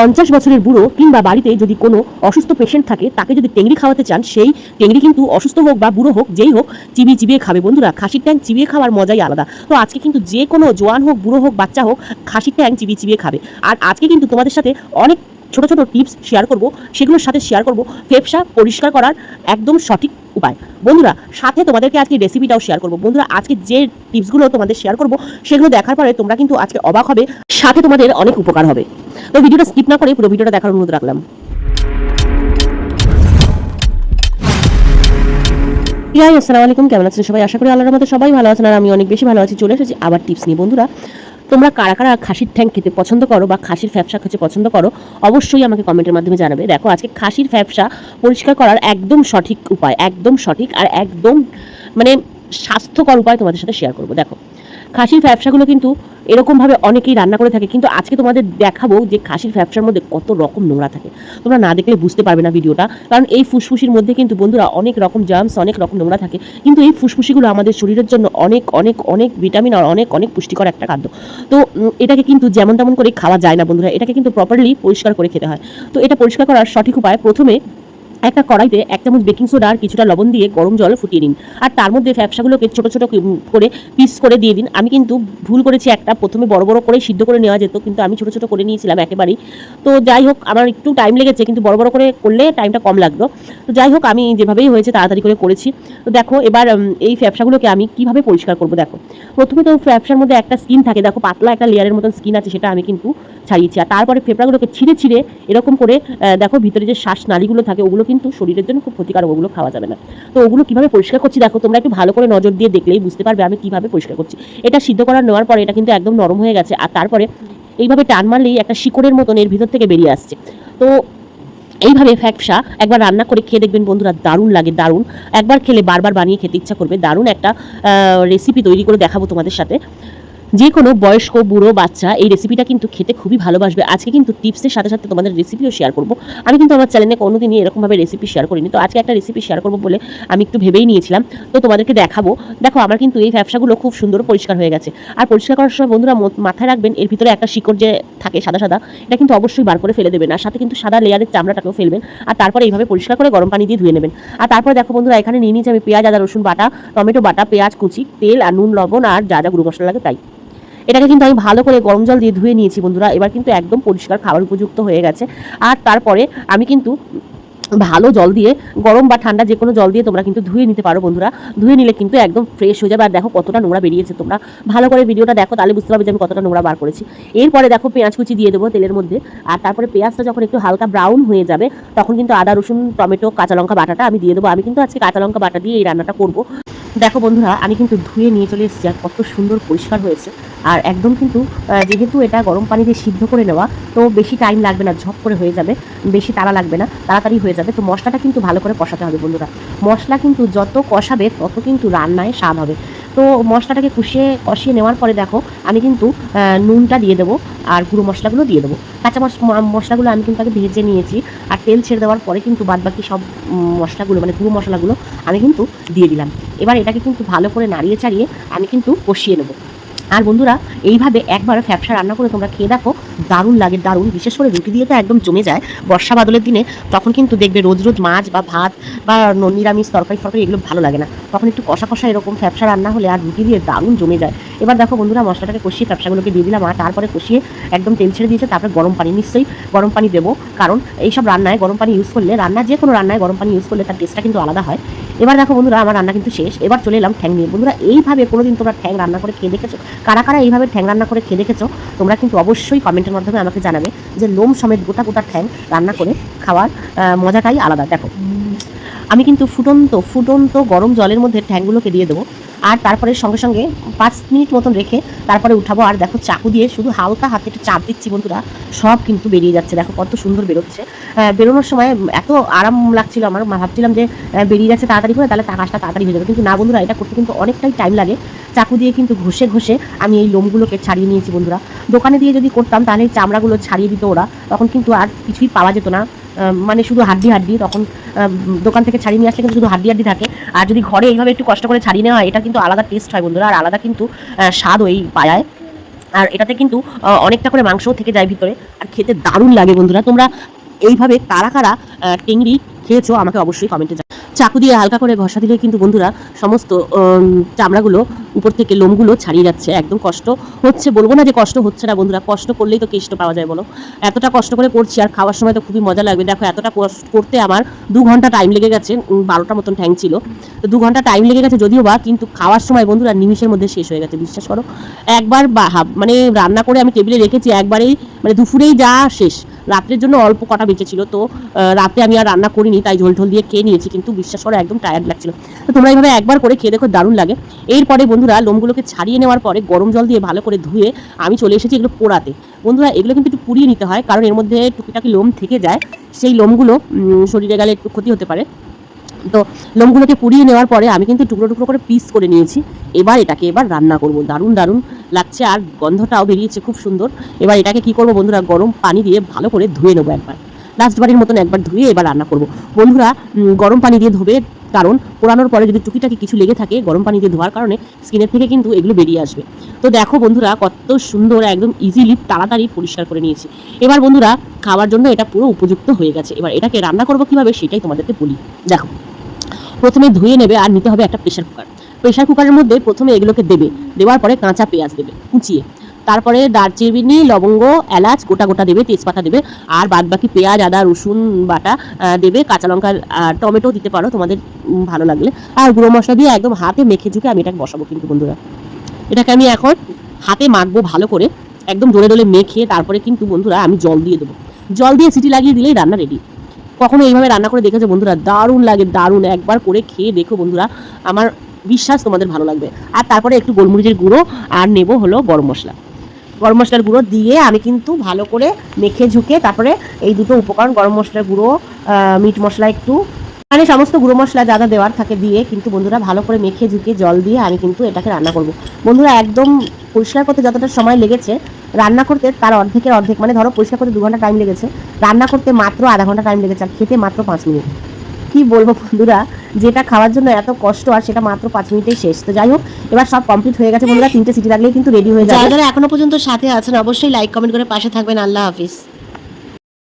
পঞ্চাশ বছরের বুড়ো কিংবা বাড়িতে যদি কোনো অসুস্থ পেশেন্ট থাকে, তাকে যদি টেংরি খাওয়াতে চান, সেই টেংরি কিন্তু অসুস্থ হোক বা বুড়ো হোক, যেই হোক, চিবিয়ে চিবিয়ে খাবে। বন্ধুরা, খাসির ট্যাং চিবিয়ে খাওয়ার মজাই আলাদা। তো আজকে কিন্তু যে কোনো জোয়ান হোক, বুড়ো হোক, বাচ্চা হোক, খাসির ট্যাং চিবিয়ে চিবিয়ে খাবে। আর আজকে কিন্তু তোমাদের সাথে অনেক ছোট ছোট টিপস শেয়ার করব, সেগুলোর সাথে শেয়ার করব ফেফসা পরিষ্কার করার একদম সঠিক উপায়। বন্ধুরা, সাথে তোমাদেরকে আজকে রেসিপিটাও শেয়ার করব। বন্ধুরা, আজকে যে টিপসগুলো তোমাদের শেয়ার করব, সেগুলো দেখার পরে তোমরা কিন্তু আজকে অবাক হবে, সাথে তোমাদের অনেক উপকার হবে। তো ভিডিওটা স্কিপ না করে পুরো ভিডিওটা দেখার অনুরোধ রাখলাম। ইয়াই, আসসালামু আলাইকুম, কেমন আছেন সবাই? আশা করি আল্লাহর মধ্যে সবাই ভালো আছেন, আর আমি অনেক বেশি ভালো আছি, চলে এসেছি আবার টিপস নিয়ে। বন্ধুরা তোমরা কারা কারা খাসির ঠ্যাং খেতে পছন্দ করো বা খাসির ফ্যাপসা খেতে পছন্দ করো, অবশ্যই আমাকে কমেন্টের মাধ্যমে জানাবে। দেখো, আজকে খাসির ফ্যাপসা পরিষ্কার করার একদম সঠিক উপায়, একদম সঠিক আর একদম মানে স্বাস্থ্যকর উপায় তোমাদের সাথে শেয়ার করব। দেখো খাসির ফ্যাপসাগুলো কিন্তু এরকমভাবে অনেকেই রান্না করে থাকে। কিন্তু আজকে তোমাদের দেখাবো যে খাসির ফ্যাপসার মধ্যে কত রকম নোংরা থাকে। তোমরা না দেখলে বুঝতে পারবে না ভিডিওটা। কারণ এই ফুসফুসির মধ্যে কিন্তু বন্ধুরা অনেক রকম জার্মস অনেক রকম নোংরা থাকে। কিন্তু এই ফুসফুসিগুলো আমাদের শরীরের জন্য অনেক অনেক অনেক ভিটামিন আর অনেক অনেক পুষ্টিকর একটা খাদ্য। তো এটাকে কিন্তু যেমন তেমন করে খাওয়া যায় না বন্ধুরা। এটাকে কিন্তু প্রপারলি পরিষ্কার করে খেতে হয়। তো এটা পরিষ্কার করার সঠিক উপায় প্রথমে একটা কড়াইতে এক চামচ বেকিং সোডা আর কিছুটা লবণ দিয়ে গরম জল ফুটিয়ে নিন। আর তার মধ্যে ফ্যাপসাগুলোকে ছোট ছোট করে পিস করে দিয়ে দিন। আমি কিন্তু ভুল করেছি একটা। প্রথমে বড় বড় করে সিদ্ধ করে নেওয়া যেত, কিন্তু আমি ছোট ছোট করে নিয়েছিলাম একেবারেই। তো যাই হোক, আমার একটু টাইম লেগেছে, কিন্তু বড় বড় করে করলে টাইমটা কম লাগল তো যাই হোক, আমি যেভাবেই হয়েছে তাড়াতাড়ি করে করেছি। তো দেখো, এবার এই ফ্যাপসাগুলোকে আমি কীভাবে পরিষ্কার করব দেখো। প্রথমে তো ফ্যাপসার মধ্যে একটা স্কিন থাকে, দেখো পাতলা একটা লেয়ারের মতন স্কিন আছে, সেটা আমি কিন্তু ছাড়িয়েছি। আর তারপরে ফেফড়াগুলোকে ছিঁড়ে ছিঁড়ে এরকম করে দেখো ভিতরে যে শ্বাস নালীগুলো থাকে ওগুলো কিন্তু শরীরের জন্য খুব ক্ষতিকারক, ওগুলো খাওয়া যাবে না। তো ওগুলো কীভাবে পরিষ্কার করছি? দেখো, তোমরা একটু ভালো করে নজর দিয়ে দেখলেই বুঝতে পারবে আমি কীভাবে পরিষ্কার করছি। এটা সিদ্ধ করার নেওয়ার পরে এটা কিন্তু একদম নরম হয়ে গেছে। আর তারপরে এইভাবে টান মারলেই একটা শিকড়ের মতন এর ভিতর থেকে বেরিয়ে আসছে। তো এইভাবে ফ্যাপসা একবার রান্না করে খেয়ে দেখবেন বন্ধুরা, দারুণ লাগে, দারুণ। একবার খেলে বারবার বানিয়ে খেতে ইচ্ছা করবে। দারুণ একটা রেসিপি তৈরি করে দেখাবো তোমাদের সাথে। যে কোনো বয়স্ক, বুড়ো, বাচ্চা, এই রেসিপিটা কিন্তু খেতে খুবই ভালোবাসবে। আজকে কিন্তু টিপসের সাথে সাথে তোমাদের রেসিপিও শেয়ার করব। আমি কিন্তু আমার চ্যানেলে কোনোদিনই এরকমভাবে রেসিপি শেয়ার করিনি। তো আজকে একটা রেসিপি শেয়ার করব বলে আমি একটু ভেবেই নিয়েছিলাম। তো তোমাদেরকে দেখাবো। দেখো, আমার কিন্তু এই ব্যবসাগুলো খুব সুন্দর পরিষ্কার হয়ে গেছে। আর পরিষ্কার করার সময় বন্ধুরা মাথায় রাখবেন, এর ভিতরে একটা শিকড় যে থাকে সাদা সাদা, এটা কিন্তু অবশ্যই বার করে ফেলে দেবেন। আর সাথে কিন্তু সাদা লেয়ারের চামড়াটাকেও ফেলবেন। আর তারপরে এইভাবে পরিষ্কার করে গরম পানি দিয়ে ধুয়ে নেবেন। আর তারপরে দেখো বন্ধুরা, এখানে নিয়ে নিয়েছি আমি পেঁয়াজ, আদা, রসুন বাটা, টমেটো বাটা, পেঁয়াজ, কুচি, তেল, আর নুন, লবণ, আর যা যা গুঁড়ো মশলা লাগে তাই। এটাকে কিন্তু আমি ভালো করে গরম জল দিয়ে ধুয়ে নিয়েছি বন্ধুরা। এবার কিন্তু একদম পরিষ্কার খাবার উপযুক্ত হয়ে গেছে। আর তারপরে আমি কিন্তু ভালো জল দিয়ে, গরম বা ঠান্ডা যে কোনো জল দিয়ে তোমরা কিন্তু ধুয়ে নিতে পারো বন্ধুরা। ধুয়ে নিলে কিন্তু একদম ফ্রেশ হয়ে যাবে। আর দেখো কতটা নোংরা বেরিয়েছে তোমরা। ভালো করে ভিডিওটা দেখো, তাহলে বুঝতে পারবে যে আমি কতটা নোংরা বার করেছি। এরপরে দেখো পেঁয়াজ কুচি দিয়ে দেবো তেলের মধ্যে। আর তারপরে পেঁয়াজটা যখন একটু হালকা ব্রাউন হয়ে যাবে, তখন কিন্তু আদা, রসুন, টমেটো, কাঁচা লঙ্কা বাটাটা আমি দিয়ে দেবো। আমি কিন্তু আজকে কাঁচা লঙ্কা বাটা দিয়ে এই রান্নাটা করব। দেখো বন্ধুরা, আমি কিন্তু ধুয়ে নিয়ে চলে এসেছি আর কত সুন্দর পরিষ্কার হয়েছে। আর একদম কিন্তু যেহেতু এটা গরম পানি দিয়ে সিদ্ধ করে নেওয়া, তো বেশি টাইম লাগবে না, ঝপ করে হয়ে যাবে, বেশি তাড়া লাগবে না, তাড়াতাড়ি হয়ে যাবে। তো মশলাটা কিন্তু ভালো করে কষাতে হবে বন্ধুরা। মশলা কিন্তু যত কষাবে, তত কিন্তু রান্নায় স্বাদ হবে। তো মশলাটাকে কষিয়ে কষিয়ে নেওয়ার পরে দেখো, আমি কিন্তু নুনটা দিয়ে দেবো আর গুঁড়ো মশলাগুলো দিয়ে দেবো। কাঁচা মশ- মশলাগুলো আমি কিন্তু আগে ভেজে নিয়েছি আর তেল ছেড়ে দেওয়ার পরে কিন্তু বাদ বাকি সব মশলাগুলো মানে গুঁড়ো মশলাগুলো আমি কিন্তু দিয়ে দিলাম। এবার এটাকে কিন্তু ভালো করে নাড়িয়ে চাড়িয়ে আমি কিন্তু কষিয়ে নেব। আর বন্ধুরা, এইভাবে একবার ফ্যাপসা রান্না করে তোমরা খেয়ে দেখো, দারুণ লাগে, দারুণ। বিশেষ করে রুটি দিয়ে তো একদম জমে যায়। বর্ষা বাদলের দিনে তখন কিন্তু দেখবে রোজ রোজ মাছ বা ভাত বা নিরামিষ, তরকারি ফরকারি এগুলো ভালো লাগে না। তখন একটু কষা কষা এরকম ফ্যাপসা রান্না হলে আর রুটি দিয়ে দারুণ জমে যায়। এবার দেখো বন্ধুরা, মশলাটাকে কষিয়ে ফ্যাপসাগুলোকে দিয়ে দিলাম, আর তারপরে কষিয়ে একদম তেল ছেড়ে দিয়েছে, তারপরে গরম পানি। নিশ্চয়ই গরম পানি দেবো, কারণ এইসব রান্নায় গরম পানি ইউজ করলে রান্না যে কোনো রান্নায় গরম পানি ইউজ করলে তার টেস্টটা কিন্তু আলাদা হয়। এবার দেখো বন্ধুরা, আমার রান্না কিন্তু শেষ। এবার চলে এলাম ঠ্যাং নিয়ে। বন্ধুরা, এইভাবে কোনোদিন তোমরা ঠ্যাং রান্না করে খেয়ে দেখেছ? কারা কারা এইভাবে ঠ্যাং রান্না করে খেয়ে দেখেছ? তোমরা কিন্তু অবশ্যই কমেন্টের মাধ্যমে আমাকে জানাবে যে লোম সমেত গোটা গোটা ঠ্যাং রান্না করে খাওয়ার মজাটাই আলাদা। দেখো, আমি কিন্তু ফুটন্ত ফুটন্ত গরম জলের মধ্যে ঠ্যাংগুলোকে দিয়ে দেবো। আর তারপরে সঙ্গে সঙ্গে পাঁচ মিনিট মতন রেখে তারপরে উঠাবো। আর দেখো চাকু দিয়ে শুধু হালকা হাতে একটু চাপ দিচ্ছি বন্ধুরা, সব কিন্তু বেরিয়ে যাচ্ছে। দেখো কত সুন্দর বেরোচ্ছে। বেরোনোর সময় এত আরাম লাগছিল আমার। ভাবছিলাম যে বেরিয়ে যাচ্ছে তাড়াতাড়ি করে, তাহলে কাজটা তাড়াতাড়ি হয়ে যাবে। কিন্তু না বন্ধুরা, এটা করতে কিন্তু অনেকটাই টাইম লাগে। চাকু দিয়ে কিন্তু ঘষে ঘষে আমি এই লোমগুলোকে ছাড়িয়ে নিয়েছি বন্ধুরা। দোকানে দিয়ে যদি করতাম, তাহলে চামড়াগুলো ছাড়িয়ে দিত ওরা। তখন কিন্তু আর কিছুই পাওয়া যেত না। মানে শুধু হাড্ডি হাড্ডি তখন দোকান থেকে ছাড়িয়ে নিয়ে আসলে কিন্তু শুধু হাড্ডি হাড্ডি থাকে। আর যদি ঘরে এইভাবে একটু কষ্ট করে ছাড়িয়ে নেওয়া হয়, এটা কিন্তু আলাদা টেস্ট হয় বন্ধুরা, আর আলাদা কিন্তু স্বাদ ওই পায়ায় আর এটাতে কিন্তু অনেকটা করে মাংসও থেকে যায় ভিতরে, আর খেতে দারুণ লাগে বন্ধুরা। তোমরা এইভাবে কারা কারা টেংরি খেয়েছো আমাকে অবশ্যই কমেন্টে চাকু দিয়ে হালকা করে ঘষা দিলে কিন্তু বন্ধুরা সমস্ত চামড়াগুলো, উপর থেকে লোমগুলো ছাড়িয়ে যাচ্ছে, একদম কষ্ট হচ্ছে। বলব না যে কষ্ট হচ্ছে না বন্ধুরা, কষ্ট করলেই তো কেষ্ট পাওয়া যায় বলো। এতটা কষ্ট করে করছি আর খাওয়ার সময় তো খুবই মজা লাগবে। দেখো এতটা কষ্ট করতে আমার দু ঘণ্টা টাইম লেগে গেছে বারোটা মতন ট্যাঙ্ক ছিল। তো দু ঘণ্টা টাইম লেগে গেছে যদিও বা, কিন্তু খাওয়ার সময় বন্ধুরা নিমিষের মধ্যে শেষ হয়ে গেছে, বিশ্বাস করো। একবার মানে রান্না করে আমি টেবিলে রেখেছি, একবারেই মানে দুপুরেই যা শেষ। রাত্রের জন্য অল্প কটা বেঁচে ছিল, তো রাতে আমি আর রান্না করিনি, তাই ঝোল ঝোল দিয়ে খেয়ে নিয়েছি, কিন্তু বিশ্বাস করে একদম টায়ার্ড লাগছিল। তো তোমরা এইভাবে একবার করে খেয়ে দেখো, দারুণ লাগে। এরপরে বন্ধুরা লোমগুলোকে ছাড়িয়ে নেওয়ার পরে গরম জল দিয়ে ভালো করে ধুয়ে আমি চলে এসেছি এগুলো পোড়াতে। বন্ধুরা এগুলো কিন্তু একটু পুড়িয়ে নিতে হয়, কারণ এর মধ্যে টুকিটাকি লোম থেকে যায়, সেই লোমগুলো শরীরে গেলে একটু ক্ষতি হতে পারে। তো লোমগুলোকে পুড়িয়ে নেওয়ার পরে আমি কিন্তু টুকরো টুকরো করে পিস করে নিয়েছি। এবার এটাকে এবার রান্না করব। দারুণ দারুণ লাগছে আর গন্ধটাও বেরিয়েছে, খুব সুন্দর। এবার এটাকে কি করব বন্ধুরা? গরম পানি দিয়ে ভালো করে ধুয়ে নেব একবার। লাস্টবারের মতন একবার ধুয়ে এবার রান্না করব। বন্ধুরা গরম পানি দিয়ে ধোবে কারণ পোড়ানোর পরে যদি টুকিটাকি কিছু লেগে থাকে, গরম পানি দিয়ে ধোয়ার কারণে স্কিনের থেকে কিন্তু এগুলো বেরিয়ে আসবে। তো দেখো বন্ধুরা, কত সুন্দর একদম ইজিলি তাড়াতাড়ি পরিষ্কার করে নিয়েছি। এবার বন্ধুরা, খাওয়ার জন্য এটা পুরো উপযুক্ত হয়ে গেছে। এবার এটাকে রান্না করব কীভাবে সেটাই তোমাদেরকে বলি। দেখো, প্রথমে ধুয়ে নেবে আর নিতে হবে একটা প্রেশার কুকার প্রেশার কুকারের মধ্যে প্রথমে এগুলোকে দেবে। দেওয়ার পরে কাঁচা পেঁয়াজ দেবে, কুচিয়ে। তারপরে দারচিনি, লবঙ্গ, এলাচ, গোটা গোটা দেবে, তেজপাতা দেবে, আর বাদ বাকি পেঁয়াজ, আদা, রসুন বাটা দেবে, কাঁচা লঙ্কা টমেটো দিতে পারো, তোমাদের ভালো লাগলে। আর গুঁড়ো মশলা দিয়ে একদম হাতে মেখে ঝুঁকে আমি এটাকে বসাবো কিন্তু বন্ধুরা। এটাকে আমি এখন হাতে মাখবো ভালো করে, একদম ডলে ডলে মেখে তারপরে কিন্তু বন্ধুরা আমি জল দিয়ে দেবো। জল দিয়ে সিটি লাগিয়ে দিলেই রান্না রেডি কখনো এইভাবে রান্না করে দেখেছ বন্ধুরা? দারুণ লাগে, দারুণ। একবার করে খেয়ে দেখো বন্ধুরা, আমার বিশ্বাস তোমাদের ভালো লাগবে। আর তারপরে একটু গোলমরিচের গুঁড়ো আর নেব হলো গরম মশলা। গরম মশলার গুঁড়ো দিয়ে আমি কিন্তু ভালো করে মেখে ঝুঁকে তারপরে এই দুটো উপকরণ, গরম মশলার গুঁড়ো মিট মশলা একটু মানে সমস্ত গুঁড়ো মশলা যা যা দেওয়ার থাকে দিয়ে কিন্তু বন্ধুরা ভালো করে মেখে ঝুঁকে জল দিয়ে আমি কিন্তু এটাকে রান্না করব। বন্ধুরা একদম পরিষ্কার করতে যতটা সময় লেগেছে, রান্না করতে তার অর্ধেকের অর্ধেক মানে ধরো পরিষ্কার করতে দু ঘণ্টা টাইম লেগেছে, রান্না করতে মাত্র আধা ঘণ্টা টাইম লেগেছে, আর খেতে মাত্র পাঁচ মিনিট। কি বলব বন্ধুরা, যেটা খাওয়ার জন্য এত কষ্ট আর সেটা মাত্র পাঁচ মিনিটে শেষ। তো যাই হোক, এবার সব কমপ্লিট হয়ে গেছে বন্ধুরা, তিনটে সিটি লাগলেই কিন্তু রেডি হয়ে যাবে। যারা এখনও পর্যন্ত সাথে আছেন, অবশ্যই লাইক কমেন্ট করে পাশে থাকবেন। আল্লাহ হাফিজ।